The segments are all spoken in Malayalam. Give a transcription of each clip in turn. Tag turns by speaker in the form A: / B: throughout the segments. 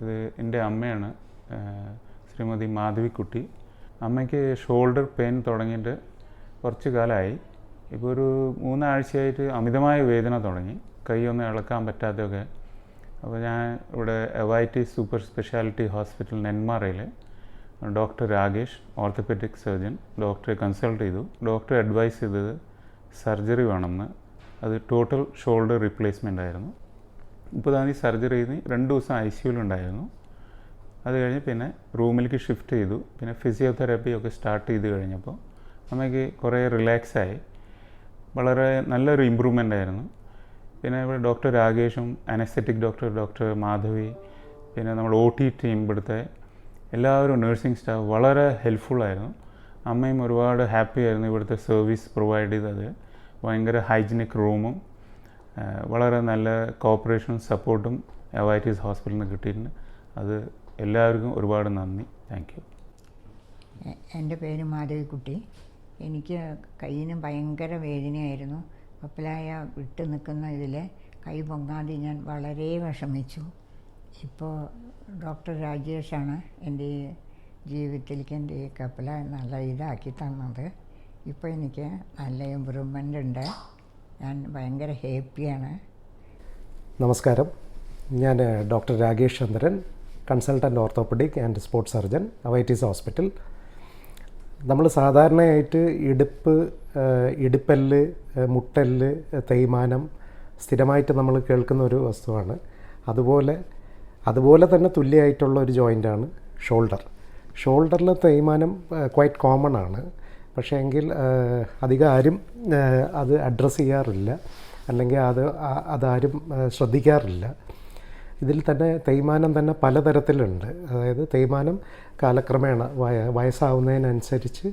A: ഇത് എന്റെ അമ്മയാണ് ശ്രീമതി മാധവിക്കുട്ടി. അമ്മയ്ക്ക് ഷോൾഡർ പെയിൻ തുടങ്ങിയിട്ട് കുറച്ച് കാലമായി. ഇപ്പോൾ ഒരു മൂന്നാഴ്ചയായിട്ട് അമിതമായ വേദന തുടങ്ങി. കൈയൊന്നും ഇളക്കാൻ പറ്റാത്തതൊക്കെ. അപ്പോൾ ഞാൻ ഇവിടെ എവൈറ്റി സൂപ്പർ സ്പെഷ്യാലിറ്റി ഹോസ്പിറ്റൽ നെന്മാറയിൽ ഡോക്ടർ രാകേഷ് ഓർത്തോപെഡിക് സർജൻ ഡോക്ടറെ കൺസൾട്ട് ചെയ്തു. ഡോക്ടർ അഡ്വൈസ് ചെയ്തത് സർജറി വേണമെന്ന്. അത് ടോട്ടൽ ഷോൾഡർ റീപ്ലേസ്മെന്റ് ആയിരുന്നു. ഇപ്പോൾ തീയതി സർജറി ചെയ്ത് രണ്ട് ദിവസം ഐ സിയുലുണ്ടായിരുന്നു അത് കഴിഞ്ഞ് പിന്നെ റൂമിലേക്ക് ഷിഫ്റ്റ് ചെയ്തു. പിന്നെ ഫിസിയോതെറാപ്പി ഒക്കെ സ്റ്റാർട്ട് ചെയ്ത് കഴിഞ്ഞപ്പോൾ അമ്മയ്ക്ക് കുറേ റിലാക്സായി വളരെ നല്ലൊരു ഇമ്പ്രൂവ്മെന്റ് ആയിരുന്നു. പിന്നെ ഇവിടെ ഡോക്ടർ രാകേഷും അനസ്തറ്റിക് ഡോക്ടർ ഡോക്ടർ മാധവി പിന്നെ നമ്മൾ ഒ ടി ടീം ഇവിടുത്തെ എല്ലാവരും നഴ്സിംഗ് സ്റ്റാഫ് വളരെ ഹെൽപ്ഫുള്ളായിരുന്നു അമ്മയും ഒരുപാട് ഹാപ്പി ആയിരുന്നു ഇവിടുത്തെ സർവീസ് പ്രൊവൈഡ് ചെയ്തത്. ഭയങ്കര ഹൈജീനിക് റൂമും വളരെ നല്ല കോപ്പറേഷനും സപ്പോർട്ടും എവൈറ്റീസ് ഹോസ്പിറ്റലിൽ നിന്ന് കിട്ടിയിട്ടുണ്ട്. അത് എല്ലാവർക്കും ഒരുപാട് നന്ദി. താങ്ക് യു
B: എന്റെ പേര് മാധവിക്കുട്ടി. എനിക്ക് കയ്യിന് ഭയങ്കര വേദനയായിരുന്നു. പപ്പലായ വിട്ടു നിൽക്കുന്ന ഇതിൽ കൈ പൊങ്ങാതെ ഞാൻ വളരെ വിഷമിച്ചു. ഇപ്പോൾ ഡോക്ടർ രാജേഷാണ് എന്റെ ജീവിതത്തിലേക്ക് എന്റെ ഈ കപ്പല നല്ല ഇതാക്കി തന്നത്. ഇപ്പോൾ എനിക്ക് നല്ല ഇമ്പ്രൂവ്മെന്റ് ഉണ്ട്. ഞാൻ ഭയങ്കര ഹാപ്പിയാണ്.
C: നമസ്കാരം. ഞാൻ doctor Rakesh Chandran consultant orthopaedic and sports surgeon Avitis hospital. നമ്മൾ സാധാരണയായിട്ട് ഇടുപ്പ് ഇടുപ്പല്ല് മുട്ടല്ല് തേയ്മാനം സ്ഥിരമായിട്ട് നമ്മൾ കേൾക്കുന്ന ഒരു വസ്തുവാണ്. അതുപോലെ അതുപോലെ തന്നെ തുല്യമായിട്ടുള്ള ഒരു ജോയിന്റാണ് ഷോൾഡർ. ഷോൾഡറിൽ തേയ്മാനം ക്വൈറ്റ് കോമൺ ആണ്. പക്ഷേ എങ്കിൽ അധികം ആരും അത് അഡ്രസ്സ് ചെയ്യാറില്ല. അല്ലെങ്കിൽ അത് അതാരും ശ്രദ്ധിക്കാറില്ല. ഇതിൽ തന്നെ തേയ്മാനം തന്നെ പലതരത്തിലുണ്ട്. അതായത് തേയ്മാനം കാലക്രമേണ വയ വയസ്സാവുന്നതിനനുസരിച്ച്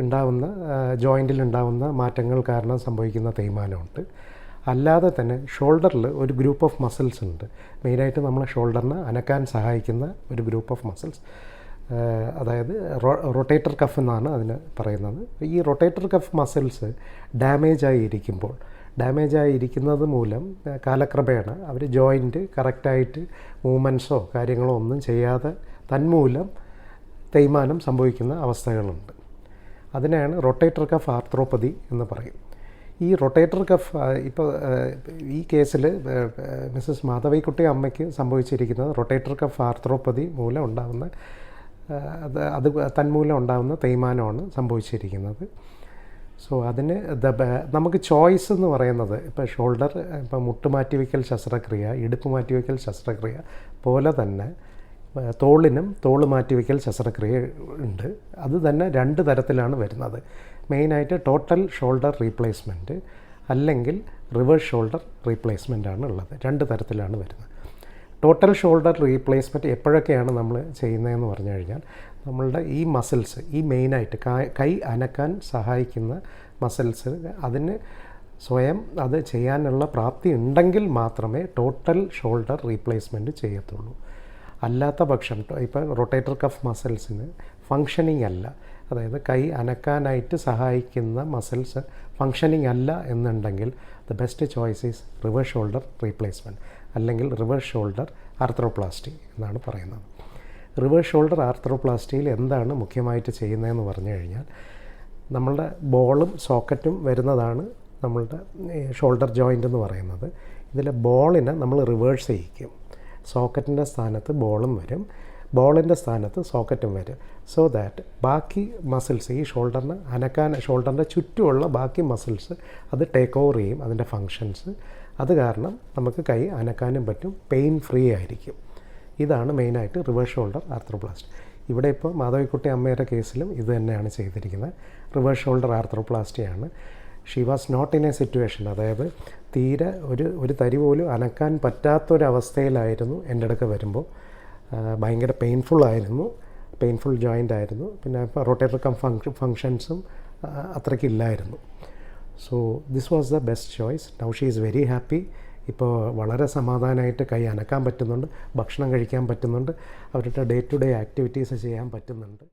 C: ഉണ്ടാവുന്ന ജോയിന്റിൽ ഉണ്ടാവുന്ന മാറ്റങ്ങൾ കാരണം സംഭവിക്കുന്ന തേയ്മാനമുണ്ട്. അല്ലാതെ തന്നെ ഷോൾഡറിൽ ഒരു ഗ്രൂപ്പ് ഓഫ് മസിൽസ് ഉണ്ട്. മെയിനായിട്ട് നമ്മളെ ഷോൾഡറിനെ അനക്കാൻ സഹായിക്കുന്ന ഒരു ഗ്രൂപ്പ് ഓഫ് മസിൽസ് അതായത് റൊട്ടേറ്റർ കഫ് എന്നാണ് അതിന് പറയുന്നത്. ഈ റൊട്ടേറ്റർ കഫ് മസിൽസ് ഡാമേജ് ആയി ഇരിക്കുമ്പോൾ ഡാമേജ് ആയിരിക്കുന്നത് മൂലം കാലക്രമേണ അവർ ജോയിന്റ് കറക്റ്റായിട്ട് മൂവ്മെന്റ്സോ കാര്യങ്ങളോ ഒന്നും ചെയ്യാതെ തന്മൂലം തേയ്മാനം സംഭവിക്കുന്ന അവസ്ഥകളുണ്ട്. അതിനെയാണ് റൊട്ടേറ്റർ കഫ് ആർത്രോപ്പതി എന്ന് പറയും. ഈ റൊട്ടേറ്റർ കഫ് ഇപ്പോൾ ഈ കേസിൽ മിസ്സസ് മാധവിക്കുട്ടി അമ്മയ്ക്ക് സംഭവിച്ചിരിക്കുന്നത് റൊട്ടേറ്റർ കഫ് ആർത്രോപ്പതി മൂലം ഉണ്ടാകുന്ന അത് അത് തന്മൂലം ഉണ്ടാകുന്ന തേയ്മാനമാണ് സംഭവിച്ചിരിക്കുന്നത്. സോ അതിന് ദ നമുക്ക് ചോയ്സ് എന്ന് പറയുന്നത് ഇപ്പോൾ ഷോൾഡർ ഇപ്പോൾ മുട്ട് മാറ്റിവെക്കൽ ശസ്ത്രക്രിയ ഇടുപ്പ് മാറ്റിവെക്കൽ ശസ്ത്രക്രിയ പോലെ തന്നെ തോളിനും തോൾ മാറ്റിവെക്കൽ ശസ്ത്രക്രിയ ഉണ്ട്. അത് തന്നെ രണ്ട് തരത്തിലാണ് വരുന്നത്. മെയിനായിട്ട് ടോട്ടൽ ഷോൾഡർ റീപ്ലേസ്മെന്റ് അല്ലെങ്കിൽ റിവേഴ്സ് ഷോൾഡർ റീപ്ലേസ്മെന്റ് ആണ് ഉള്ളത്. രണ്ട് തരത്തിലാണ് വരുന്നത്. ടോട്ടൽ ഷോൾഡർ റീപ്ലേസ്മെന്റ് എപ്പോഴൊക്കെയാണ് നമ്മൾ ചെയ്യുന്നതെന്ന് പറഞ്ഞു കഴിഞ്ഞാൽ നമ്മളുടെ ഈ മസിൽസ് ഈ മെയിനായിട്ട് കൈ അനക്കാൻ സഹായിക്കുന്ന മസിൽസ് അതിന് സ്വയം അത് ചെയ്യാനുള്ള പ്രാപ്തി ഉണ്ടെങ്കിൽ മാത്രമേ ടോട്ടൽ ഷോൾഡർ റീപ്ലേസ്മെന്റ് ചെയ്യത്തുള്ളൂ. അല്ലാത്ത പക്ഷം ഇപ്പം റൊട്ടേറ്റർ കഫ് മസിൽസിന് ഫങ്ഷനിങ് അല്ല. അതായത് കൈ അനക്കാനായിട്ട് സഹായിക്കുന്ന മസിൽസ് ഫങ്ഷനിങ് അല്ല എന്നുണ്ടെങ്കിൽ the best choice is reverse shoulder replacement അല്ലെങ്കിൽ റിവേഴ്സ് ഷോൾഡർ ആർത്രോപ്ലാസ്റ്റി എന്നാണ് പറയുന്നത്. റിവേഴ്സ് ഷോൾഡർ ആർത്രോപ്ലാസ്റ്റിയിൽ എന്താണ് മുഖ്യമായിട്ട് ചെയ്യുന്നതെന്ന് പറഞ്ഞു കഴിഞ്ഞാൽ നമ്മളുടെ ബോളും സോക്കറ്റും വരുന്നതാണ് നമ്മളുടെ ഷോൾഡർ ജോയിന്റ് എന്ന് പറയുന്നത്. ഇതിലെ ബോളിനെ നമ്മൾ റിവേഴ്സ് ചെയ്യിക്കും. സോക്കറ്റിന്റെ സ്ഥാനത്ത് ബോളും വരും. ബോളിന്റെ സ്ഥാനത്ത് സോക്കറ്റും വരും. സോ ദാറ്റ് ബാക്കി മസിൽസ് ഈ ഷോൾഡറിന് അനക്കാൻ ഷോൾഡറിന്റെ ചുറ്റുമുള്ള ബാക്കി മസിൽസ് അത് ടേക്ക് ഓവർ ചെയ്യും അതിന്റെ ഫങ്ഷൻസ് അത് കാരണം നമുക്ക് കൈ അനക്കാനും പറ്റും പെയിൻ ഫ്രീ ആയിരിക്കും. ഇതാണ് മെയിനായിട്ട് റിവേഴ്സ് ഷോൾഡർ ആർത്രോപ്ലാസ്റ്റ് ഇവിടെ ഇപ്പോൾ മാധവിക്കുട്ടി അമ്മയുടെ കേസിലും ഇത് തന്നെയാണ് ചെയ്തിരിക്കുന്നത്. Reverse shoulder ആർത്രോപ്ലാസ്റ്റിയാണ് she was not in a situation അതായത് തീരെ ഒരു ഒരു തരി പോലും അനക്കാൻ പറ്റാത്തൊരവസ്ഥയിലായിരുന്നു എന്റെ അടുക്ക വരുമ്പോൾ. ഭയങ്കര പെയിൻഫുൾ ആയിരുന്നു. പെയിൻഫുൾ ജോയിന്റ് ആയിരുന്നു. പിന്നെ റൊട്ടേറ്റർ കം ഫങ്ഷൻ ഫങ്ഷൻസും അത്രയ്ക്കില്ലായിരുന്നു so this was the best choice now she is very happy ഇപ്പോൾ വളരെ സമാധാനമായിട്ട് കൈ അനക്കാൻ പറ്റുന്നുണ്ട്. ഭക്ഷണം കഴിക്കാൻ പറ്റുന്നുണ്ട്. അവരുടെ ഡേ ടു ഡേ ആക്ടിവിറ്റീസ് ചെയ്യാൻ പറ്റുന്നുണ്ട്.